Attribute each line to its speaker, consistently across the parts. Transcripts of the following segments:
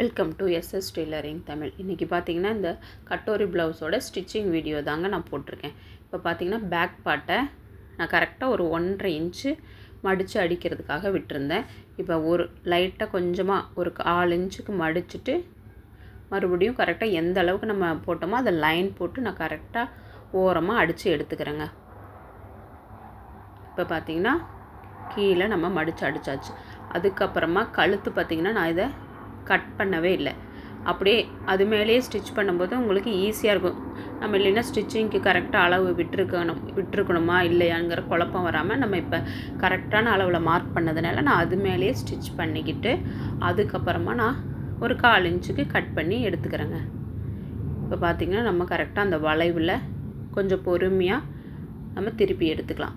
Speaker 1: Welcome to SS tailoring Tamil இன்றைக்கி பார்த்தீங்கன்னா இந்த கட்டோரி ப்ளவுஸோட ஸ்டிச்சிங் வீடியோ தாங்க நான் போட்டிருக்கேன். இப்போ பார்த்தீங்கன்னா பேக் பாட்டை நான் கரெக்டாக ஒரு ஒன்றரை இன்ச்சு மடித்து அடிக்கிறதுக்காக விட்டுருந்தேன். இப்போ ஒரு லைட்டாக கொஞ்சமாக ஒரு கால் இன்ச்சுக்கு மடிச்சுட்டு மறுபடியும் கரெக்டாக எந்த அளவுக்கு நம்ம போட்டோமோ அதை லைன் போட்டு நான் கரெக்டாக ஓரமாக அடித்து எடுத்துக்கிறேங்க. இப்போ பார்த்தீங்கன்னா கீழே நம்ம மடித்து அடித்தாச்சு அதுக்கப்புறமா கழுத்து பார்த்திங்கன்னா நான் இதை கட் பண்ணவே இல்லை. அப்படியே அது மேலேயே ஸ்டிச் பண்ணும்போது உங்களுக்கு ஈஸியாக இருக்கும். நம்ம இல்லைன்னா ஸ்டிச்சிங்க்கு கரெக்டாக அளவு விட்டுருக்கணும் விட்டுருக்கணுமா இல்லையாங்கிற குழப்பம் வராமல் நம்ம இப்போ கரெக்டான அளவில் மார்க் பண்ணதுனால நான் அது மேலேயே ஸ்டிச் பண்ணிக்கிட்டு அதுக்கப்புறமா நான் ஒரு கால் இன்ச்சுக்கு கட் பண்ணி எடுத்துக்கிறேங்க. இப்போ பார்த்திங்கன்னா நம்ம கரெக்டாக அந்த வளைவில் கொஞ்சம் பொறுமையாக நம்ம திருப்பி எடுத்துக்கலாம்.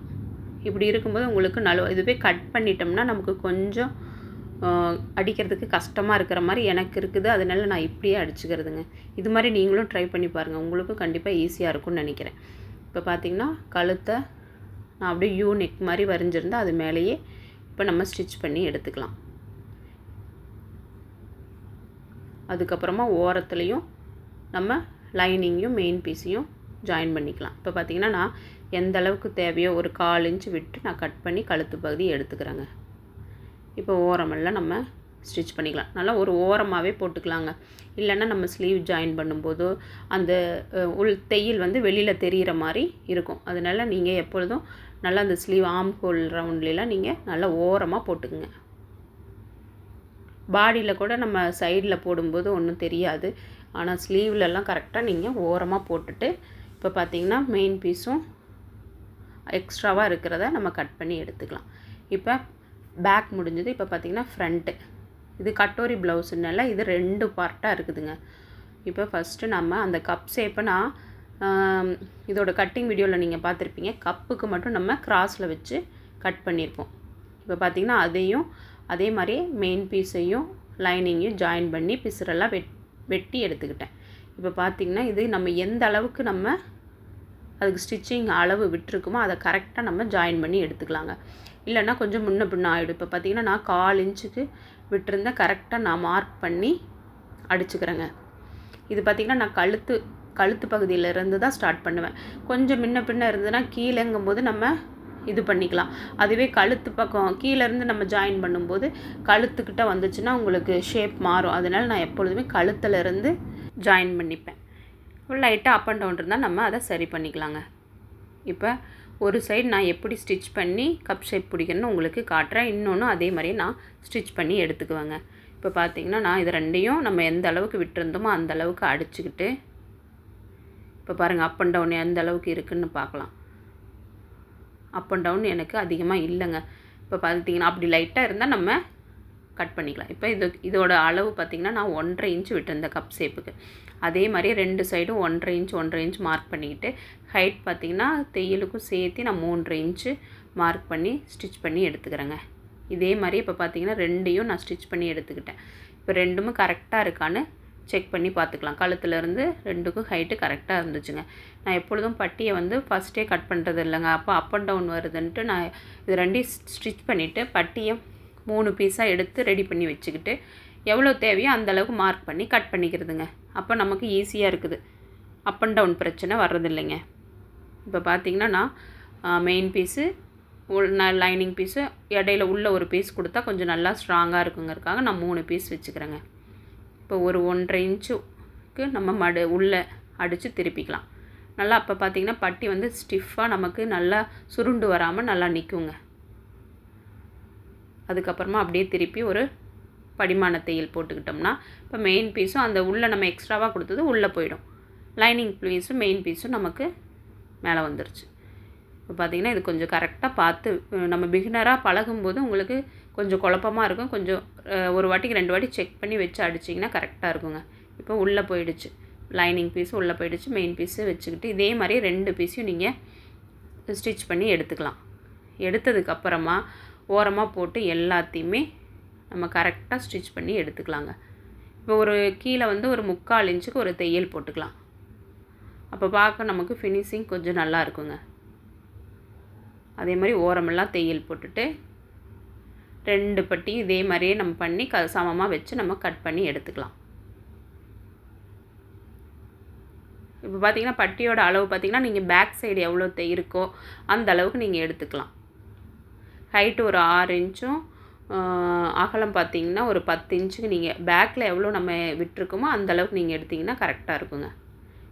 Speaker 1: இப்படி இருக்கும்போது உங்களுக்கு நல்ல இதுவே கட் பண்ணிட்டோம்னா நமக்கு கொஞ்சம் அடிக்கிறதுக்கு கஷ்டமாக இருக்கிற மாதிரி எனக்கு இருக்குது. அதனால நான் இப்படியே அடிச்சுக்கிறதுங்க. இது மாதிரி நீங்களும் ட்ரை பண்ணி பாருங்கள் உங்களுக்கும் கண்டிப்பாக ஈஸியாக இருக்கும்னு நினைக்கிறேன். இப்போ பார்த்தீங்கன்னா கழுத்தை நான் அப்படியே யூ நெக் மாதிரி வரைஞ்சிருந்தா அது மேலேயே இப்போ நம்ம ஸ்டிச் பண்ணி எடுத்துக்கலாம். அதுக்கப்புறமா ஓரத்துலேயும் நம்ம லைனிங்கையும் மெயின் பீஸையும் ஜாயின் பண்ணிக்கலாம். இப்போ பார்த்திங்கன்னா நான் எந்த அளவுக்கு தேவையோ ஒரு கால் இன்ச்சு விட்டு நான் கட் பண்ணி கழுத்து பகுதி எடுத்துக்கிறேங்க. இப்போ ஓரமெல்லாம் நம்ம ஸ்டிச் பண்ணிக்கலாம். நல்லா ஒரு ஓரமாகவே போட்டுக்கலாங்க. இல்லைன்னா நம்ம ஸ்லீவ் ஜாயின் பண்ணும்போது அந்த உள் தையல் வந்து வெளியில் தெரிகிற மாதிரி இருக்கும். அதனால் நீங்கள் எப்பொழுதும் நல்லா அந்த ஸ்லீவ் ஆம் ஹோல் ரவுண்ட்லாம் நீங்கள் நல்லா ஓரமாக போட்டுக்குங்க. பாடியில் கூட நம்ம சைடில் போடும்போது ஒன்றும் தெரியாது. ஆனால் ஸ்லீவ்லலாம் கரெக்டாக நீங்கள் ஓரமாக போட்டுட்டு இப்போ பார்த்திங்கன்னா மெயின் பீஸும் எக்ஸ்ட்ராவாக இருக்கிறத நம்ம கட் பண்ணி எடுத்துக்கலாம். இப்போ பேக் முடிஞ்சது. இப்போ பார்த்திங்கன்னா ஃப்ரண்ட்டு இது கட்டோரி ப்ளவுஸுனால இது ரெண்டு பார்ட்டாக இருக்குதுங்க. இப்போ ஃபஸ்ட்டு நம்ம அந்த கப் ஷேப்பை நான் இதோட கட்டிங் வீடியோவில் நீங்கள் பார்த்துருப்பீங்க கப்புக்கு மட்டும் நம்ம கிராஸில் வச்சு கட் பண்ணியிருப்போம் இப்போ பார்த்திங்கன்னா அதையும் அதே மாதிரி மெயின் பீஸையும் லைனிங்கையும் ஜாயின் பண்ணி பிசுரெல்லாம் வெட் வெட்டி எடுத்துக்கிட்டேன். இப்போ பார்த்திங்கன்னா இது நம்ம எந்த அளவுக்கு நம்ம அதுக்கு ஸ்டிச்சிங் அளவு விட்டுருக்குமோ அதை கரெக்டாக நம்ம ஜாயின் பண்ணி எடுத்துக்கலாங்க. இல்லைன்னா கொஞ்சம் முன்ன பின்ன ஆகிடும் இப்போ பார்த்திங்கன்னா நான் கால் இன்ச்சுக்கு விட்டுருந்தேன் கரெக்டாக நான் மார்க் பண்ணி அடிச்சுக்கிறேங்க. இது பார்த்திங்கன்னா நான் கழுத்து கழுத்து பகுதியிலேருந்து தான் ஸ்டார்ட் பண்ணுவேன். கொஞ்சம் முன்ன பின்ன இருந்ததுன்னா கீழேங்கும்போது நம்ம இது பண்ணிக்கலாம். அதுவே கழுத்து பக்கம் கீழேருந்து நம்ம ஜாயின் பண்ணும்போது கழுத்துக்கிட்ட வந்துச்சுன்னா உங்களுக்கு ஷேப் மாறும். அதனால் நான் எப்பொழுதுமே கழுத்துலேருந்து ஜாயின் பண்ணிப்பேன். லைட்டாக அப் அண்ட் டவுன் இருந்தால் நம்ம அதை சரி பண்ணிக்கலாங்க. இப்போ ஒரு சைடு நான் எப்படி ஸ்டிச் பண்ணி கப் ஷேப் பிடிக்கணும்னு உங்களுக்கு காட்டுறேன். இன்னொன்று அதே மாதிரியே நான் ஸ்டிச் பண்ணி எடுத்துக்குவேங்க. இப்போ பார்த்தீங்கன்னா நான் இது ரெண்டையும் நம்ம எந்த அளவுக்கு விட்டுருந்தோமோ அந்த அளவுக்கு அடிச்சுக்கிட்டு இப்போ பாருங்கள் அப் அண்ட் டவுன் எந்த அளவுக்கு இருக்குதுன்னு பார்க்கலாம் அப் அண்ட் டவுன் எனக்கு அதிகமாக இல்லைங்க. இப்போ பார்த்தீங்கன்னா அப்படி லைட்டாக இருந்தால் நம்ம கட் பண்ணிக்கலாம். இப்போ இது இதோட அளவு பார்த்திங்கன்னா நான் ஒன்றரை இன்ச் விட்டுருந்தேன் கப் ஷேப்புக்கு அதே மாதிரி ரெண்டு சைடும் ஒன்றரை இன்ச் ஒன்றரை இன்ச் மார்க் பண்ணிக்கிட்டு ஹைட் பார்த்திங்கன்னா தையலுக்கும் சேர்த்து நான் மூன்றரை இன்ச்சு மார்க் பண்ணி ஸ்டிச் பண்ணி எடுத்துக்கிறேங்க. இதே மாதிரி இப்போ பார்த்திங்கன்னா ரெண்டையும் நான் ஸ்டிச் பண்ணி எடுத்துக்கிட்டேன். இப்போ ரெண்டுமே கரெக்டாக இருக்கான்னு செக் பண்ணி பார்த்துக்கலாம் கழுத்துலேருந்து ரெண்டுக்கும் ஹைட்டு கரெக்டாக இருந்துச்சுங்க. நான் எப்பொழுதும் பட்டியை வந்து ஃபஸ்ட்டே கட் பண்ணுறது இல்லைங்க. அப்போ அப் அண்ட் டவுன் வருதுன்ட்டு நான் இது ரெண்டையும் ஸ்டிச் பண்ணிவிட்டு பட்டியை மூணு பீஸாக எடுத்து ரெடி பண்ணி வச்சுக்கிட்டு எவ்வளோ தேவையோ அந்தளவுக்கு மார்க் பண்ணி கட் பண்ணிக்கிறதுங்க. அப்போ நமக்கு ஈஸியாக இருக்குது. அப் அண்ட் டவுன் பிரச்சனை வர்றதில்லைங்க. இப்போ பார்த்திங்கன்னா நான் மெயின் பீஸு உள் நான் லைனிங் பீஸு இடையில உள்ள ஒரு பீஸ் கொடுத்தா கொஞ்சம் நல்லா ஸ்ட்ராங்காக இருக்குங்கிறதுக்காக நான் மூணு பீஸ் வச்சுக்கிறேங்க. இப்போ ஒரு ஒன்றரை இன்ச்சுக்கு நம்ம மடு உள்ளே அடித்து திருப்பிக்கலாம். நல்லா அப்போ பார்த்திங்கன்னா பட்டி வந்து ஸ்டிஃபாக நமக்கு நல்லா சுருண்டு வராமல் நல்லா நிற்குங்க அதுக்கப்புறமா அப்படியே திருப்பி ஒரு படிமான தையல் போட்டுக்கிட்டோம்னா இப்போ மெயின் பீஸும் அந்த உள்ளே நம்ம எக்ஸ்ட்ராவாக கொடுத்தது உள்ளே போயிடும். லைனிங் பீஸும் மெயின் பீஸும் நமக்கு மேலே வந்துருச்சு. இப்போ பார்த்திங்கன்னா இது கொஞ்சம் கரெக்டாக பார்த்து நம்ம பிகினராக பழகும்போது உங்களுக்கு கொஞ்சம் குழப்பமாக இருக்கும். கொஞ்சம் ஒரு வாட்டிக்கு ரெண்டு வாட்டி செக் பண்ணி வச்சு அடிச்சிங்கன்னா கரெக்டாக இருக்குங்க. இப்போ உள்ளே போயிடுச்சு. லைனிங் பீஸு உள்ளே போயிடுச்சு. மெயின் பீஸு வச்சுக்கிட்டு இதே மாதிரி ரெண்டு பீஸையும் நீங்கள் ஸ்டிச் பண்ணி எடுத்துக்கலாம். எடுத்ததுக்கப்புறமா ஓரமாக போட்டு எல்லாத்தையுமே நம்ம கரெக்டாக ஸ்டிச் பண்ணி எடுத்துக்கலாங்க. இப்போ ஒரு கீழே வந்து ஒரு முக்கால் இன்ச்சுக்கு ஒரு தையல் போட்டுக்கலாம். அப்போ பார்க்க நமக்கு ஃபினிஷிங் கொஞ்சம் நல்லா இருக்குங்க. அதே மாதிரி ஓரமெல்லாம் தையல் போட்டுட்டு ரெண்டு பட்டி இதே மாதிரியே நம்ம பண்ணி க சமமாக வச்சு நம்ம கட் பண்ணி எடுத்துக்கலாம். இப்போ பார்த்தீங்கன்னா பட்டியோட அளவு பார்த்தீங்கன்னா நீங்கள் பேக் சைடு எவ்வளோ தே- இருக்கோ அந்த அளவுக்கு நீங்கள் எடுத்துக்கலாம். ஹைட்டு ஒரு ஆறு இன்ச்சும் அகலம் பார்த்தீங்கன்னா ஒரு பத்து இன்ச்சுக்கு நீங்கள் பேக்கில் எவ்வளோ நம்ம விட்டுருக்கோமோ அந்த அளவுக்கு நீங்கள் எடுத்திங்கன்னா கரெக்டாக இருக்குங்க.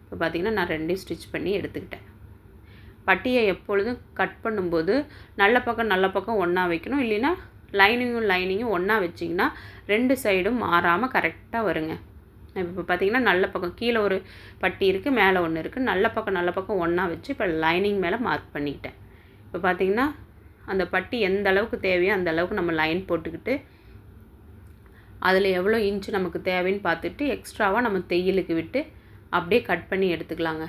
Speaker 1: இப்போ பார்த்தீங்கன்னா நான் ரெண்டையும் ஸ்டிச் பண்ணி எடுத்துக்கிட்டேன். பட்டியை எப்பொழுதும் கட் பண்ணும்போது நல்ல பக்கம் நல்ல பக்கம் ஒன்றா வைக்கணும். இல்லைன்னா லைனிங்கும் லைனிங்கும் ஒன்றா வச்சிங்கன்னா ரெண்டு சைடும் மாறாமல் கரெக்டாக வருங்க. இப்போ பார்த்தீங்கன்னா நல்ல பக்கம் கீழே ஒரு பட்டி இருக்குது மேலே ஒன்று இருக்குது நல்ல பக்கம் நல்ல பக்கம் ஒன்றா வச்சு இப்போ லைனிங் மேலே மார்க் பண்ணிக்கிட்டேன். இப்போ பார்த்தீங்கன்னா அந்த பட்டி எந்த அளவுக்கு தேவையோ அந்த அளவுக்கு நம்ம லைன் போட்டுக்கிட்டு அதில் எவ்வளோ இன்ச்சு நமக்கு தேவைன்னு பார்த்துட்டு எக்ஸ்ட்ராவாக நம்ம தையலுக்கு விட்டு அப்படியே கட் பண்ணி எடுத்துக்கலாங்க.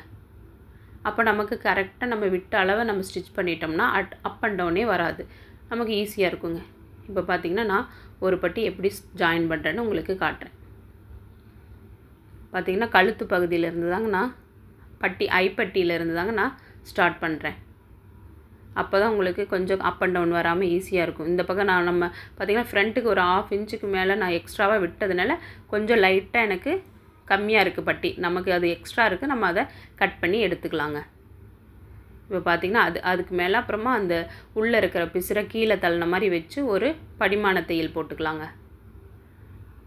Speaker 1: அப்போ நமக்கு கரெக்டாக நம்ம விட்ட அளவை நம்ம ஸ்டிச் பண்ணிட்டோம்னா அட் அப் அண்ட் டவுனே வராது. நமக்கு ஈஸியாக இருக்குங்க. இப்போ பார்த்திங்கன்னா நான் ஒரு பட்டி எப்படி ஜாயின் பண்ணுறேன்னு உங்களுக்கு காட்டுறேன். பார்த்திங்கன்னா கழுத்து பகுதியிலேருந்து தாங்க நான் பட்டி ஐப்பட்டியிலேருந்து தாங்க நான் ஸ்டார்ட் பண்ணுறேன் அப்போ தான் உங்களுக்கு கொஞ்சம் அப் அண்ட் டவுன் வராமல் ஈஸியாக இருக்கும். இந்த பக்கம் நான் நம்ம பார்த்தீங்கன்னா ஃப்ரண்ட்டுக்கு ஒரு ஆஃப் இன்ச்சுக்கு மேலே நான் எக்ஸ்ட்ராவாக விட்டதுனால கொஞ்சம் லைட்டாக எனக்கு கம்மியாக இருக்குது பட்டி. நமக்கு அது எக்ஸ்ட்ரா இருக்குது நம்ம அதை கட் பண்ணி எடுத்துக்கலாங்க. இப்போ பார்த்திங்கன்னா அது அதுக்கு மேலே அப்புறமா அந்த உள்ளே இருக்கிற பிசுரை கீழே தள்ளின மாதிரி வச்சு ஒரு படிமான தையல் போட்டுக்கலாங்க.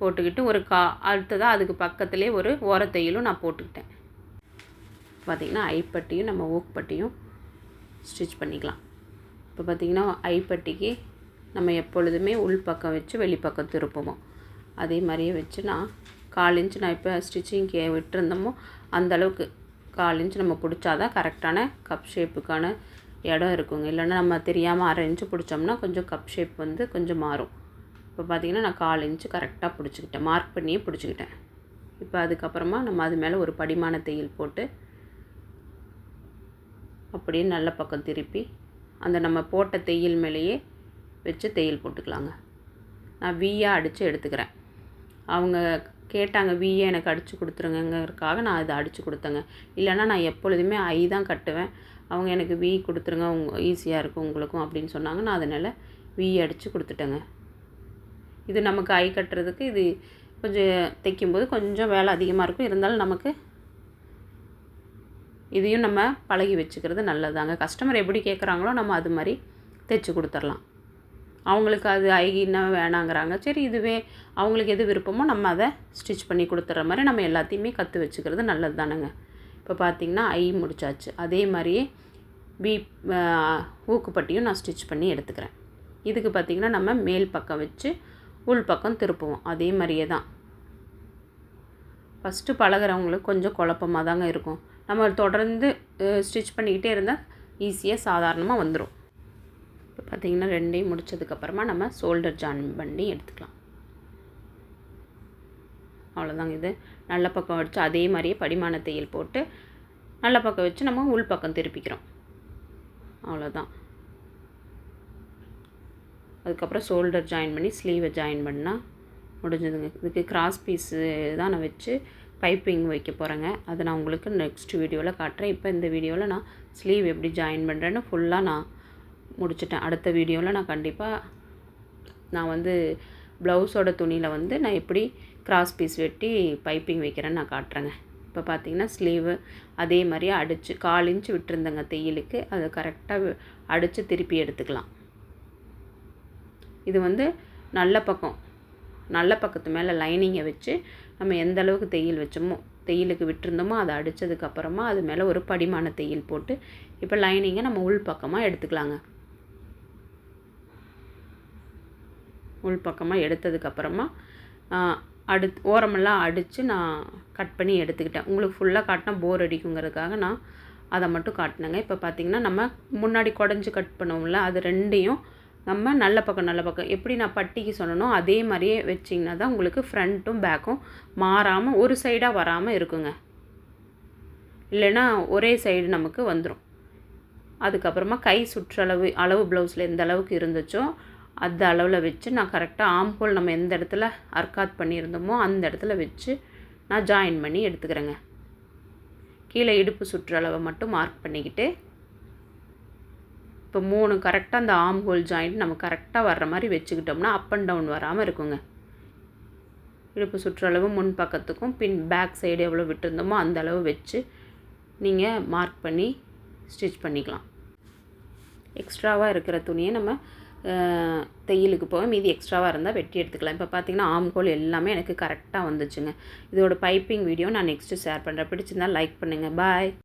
Speaker 1: போட்டுக்கிட்டு ஒரு கா அடுத்ததாக அதுக்கு பக்கத்துலேயே ஒரு ஓரத்தையலும் நான் போட்டுக்கிட்டேன். பார்த்திங்கன்னா ஐப்பட்டியும் நம்ம ஊக்பட்டியும் ஸ்டிச் பண்ணிக்கலாம். இப்போ பார்த்திங்கன்னா ஐப்பட்டிக்கு நம்ம எப்பொழுதுமே உள் பக்கம் வச்சு வெளிப்பக்கம் திருப்புவோம். அதே மாதிரியே வச்சு நான் கால் இன்ச்சு நான் இப்போ ஸ்டிச்சிங் கே விட்டுருந்தோமோ அந்தளவுக்கு கால் இன்ச் நம்ம பிடிச்சாதான் கரெக்டான கப் ஷேப்புக்கான இடம் இருக்குங்க. இல்லைன்னா நம்ம தெரியாமல் அரை இன்ச்சு பிடிச்சோம்னா கொஞ்சம் கப் ஷேப் வந்து கொஞ்சம் மாறும். இப்போ பார்த்திங்கன்னா நான் கால் இன்ச்சு கரெக்டாக பிடிச்சிக்கிட்டேன். மார்க் பண்ணியே பிடிச்சிக்கிட்டேன். இப்போ அதுக்கப்புறமா நம்ம அது மேலே ஒரு படிமான தையல் போட்டு அப்படியே நல்ல பக்கம் திருப்பி அந்த நம்ம போட்ட தையல் மேலேயே வச்சு தையல் போட்டுக்கலாங்க. நான் வீயாக அடித்து எடுத்துக்கிறேன். அவங்க கேட்டாங்க வீயை எனக்கு அடித்து கொடுத்துருங்கங்கிறதுக்காக நான் அதை அடித்து கொடுத்தேங்க. இல்லைன்னா நான் எப்பொழுதுமே ஐ தான் கட்டுவேன். அவங்க எனக்கு வி கொடுத்துருங்க உங்க ஈஸியாக இருக்கும் உங்களுக்கும் அப்படின்னு சொன்னாங்க. நான் அதனால் வி அடித்து கொடுத்துட்டேங்க. இது நமக்கு ஐ கட்டுறதுக்கு இது கொஞ்சம் தைக்கும்போது கொஞ்சம் வேலை அதிகமாக இருக்கும். இருந்தாலும் நமக்கு இதையும் நம்ம பழகி வச்சுக்கிறது நல்லதாங்க. கஸ்டமர் எப்படி கேட்குறாங்களோ நம்ம அது மாதிரி தைச்சி கொடுத்துர்லாம் அவங்களுக்கு அது ஐகின்னா வேணாங்கிறாங்க. சரி இதுவே அவங்களுக்கு எது விருப்பமோ நம்ம அதை ஸ்டிச் பண்ணி கொடுத்துட்ற மாதிரி நம்ம எல்லாத்தையுமே கற்று வச்சுக்கிறது நல்லது தானுங்க இப்போ பார்த்திங்கன்னா ஐ முடிச்சாச்சு. அதே மாதிரியே பி ஊக்குப்பட்டியும் நான் ஸ்டிச் பண்ணி எடுத்துக்கிறேன். இதுக்கு பார்த்திங்கன்னா நம்ம மேல் பக்கம் வச்சு உள் பக்கம் திருப்புவோம். அதே மாதிரியே தான். ஃபஸ்ட்டு பழகுறவங்களுக்கு கொஞ்சம் குழப்பமாக தாங்க இருக்கும். நம்ம தொடர்ந்து ஸ்டிச் பண்ணிக்கிட்டே இருந்தால் ஈஸியாக சாதாரணமாக வந்துடும் இப்போ பார்த்திங்கன்னா ரெண்டையும் முடிச்சதுக்கப்புறமா நம்ம ஷோல்டர் ஜாயின் பண்ணி எடுத்துக்கலாம். அவ்வளோதாங்க இது. நல்ல பக்கம் வச்சு அதே மாதிரியே படிமான தையல் போட்டு நல்ல பக்கம் வச்சு நம்ம உள் பக்கம் திருப்பிக்கிறோம். அவ்வளோதான் அதுக்கப்புறம் ஷோல்டர் ஜாயின் பண்ணி ஸ்லீவை ஜாயின் பண்ணால் முடிஞ்சதுங்க. இதுக்கு கிராஸ் பீஸு தான் நான் வச்சு பைப்பிங் வைக்க போகிறேங்க அதை நான் உங்களுக்கு நெக்ஸ்ட் வீடியோவில் காட்டுறேன். இப்போ இந்த வீடியோவில் நான் ஸ்லீவ் எப்படி ஜாயின் பண்ணுறேன்னு ஃபுல்லாக நான் முடிச்சிட்டேன். அடுத்த வீடியோவில் நான் கண்டிப்பாக நான் வந்து ப்ளவுஸோட துணியில் வந்து நான் எப்படி கிராஸ் பீஸ் வெட்டி பைப்பிங் வைக்கிறேன்னு நான் காட்டுறேங்க. இப்போ பார்த்தீங்கன்னா ஸ்லீவு அதே மாதிரியே அடித்து கால் இன்ச்சு விட்டுருந்தேங்க தையலுக்கு. அதை கரெக்டாக அடித்து திருப்பி எடுத்துக்கலாம். இது வந்து நல்ல பக்கம். நல்ல பக்கத்து மேலே லைனிங்கை வச்சு நம்ம எந்த அளவுக்கு தையல் வச்சோமோ தையலுக்கு விட்டுருந்தோமோ அதை அடித்ததுக்கப்புறமா அது மேலே ஒரு படிமான தையல் போட்டு இப்போ லைனிங்கை நம்ம உள் பக்கமாக எடுத்துக்கலாங்க. உள் பக்கமாக எடுத்ததுக்கப்புறமா அடுத்து ஓரமெல்லாம் அடித்து நான் கட் பண்ணி எடுத்துக்கிட்டேன். உங்களுக்கு ஃபுல்லாக காட்டினா போர் அடிக்குங்கிறதுக்காக நான் அதை மட்டும் காட்டினேங்க. இப்போ பார்த்திங்கன்னா நம்ம முன்னாடி குடஞ்சி கட் பண்ணுவோம்ல அது ரெண்டையும் நம்ம நல்ல பக்கம் நல்ல பக்கம். எப்படி நான் பட்டிக்கு சொன்னனோ அதே மாதிரியே வச்சிங்கன்னா தான் உங்களுக்கு ஃப்ரண்ட்டும் பேக்கும் மாறாமல் ஒரு சைடாக வராமல் இருக்குங்க. இல்லைன்னா ஒரே சைடு நமக்கு வந்துடும் அதுக்கப்புறமா கை சுற்றளவு அளவு ப்ளவுஸில் எந்த அளவுக்கு இருந்துச்சோ அந்த அளவில் வச்சு நான் கரெக்டாக ஆம்போல் நம்ம எந்த இடத்துல அர்க்காத் பண்ணியிருந்தோமோ அந்த இடத்துல வச்சு நான் ஜாயின் பண்ணி எடுத்துக்கிறேங்க. கீழே இடுப்பு சுற்றளவை மட்டும் மார்க் பண்ணிக்கிட்டு இப்போ மூணு கரெக்டாக அந்த ஆம் ஹோல் ஜாயிண்ட் நம்ம கரெக்டாக வர்ற மாதிரி வச்சுக்கிட்டோம்னா அப் அண்ட் டவுன் வராமல் இருக்குங்க. இடுப்பு சுற்றளவு முன் பக்கத்துக்கும் பின் பேக் சைடு எவ்வளோ விட்டுருந்தோமோ அந்த அளவு வச்சு நீங்கள் மார்க் பண்ணி ஸ்டிச் பண்ணிக்கலாம். எக்ஸ்ட்ராவாக இருக்கிற துணியை நம்ம தையலுக்கு போக மீதி எக்ஸ்ட்ராவாக இருந்தால் வெட்டி எடுத்துக்கலாம். இப்போ பார்த்தீங்கன்னா ஆம்கோல் எல்லாமே எனக்கு கரெக்டாக வந்துச்சுங்க. இதோட பைப்பிங் வீடியோ நான் நெக்ஸ்ட்டு ஷேர் பண்ணுறேன் பிடிச்சிருந்தால் லைக் பண்ணுங்கள் பாய்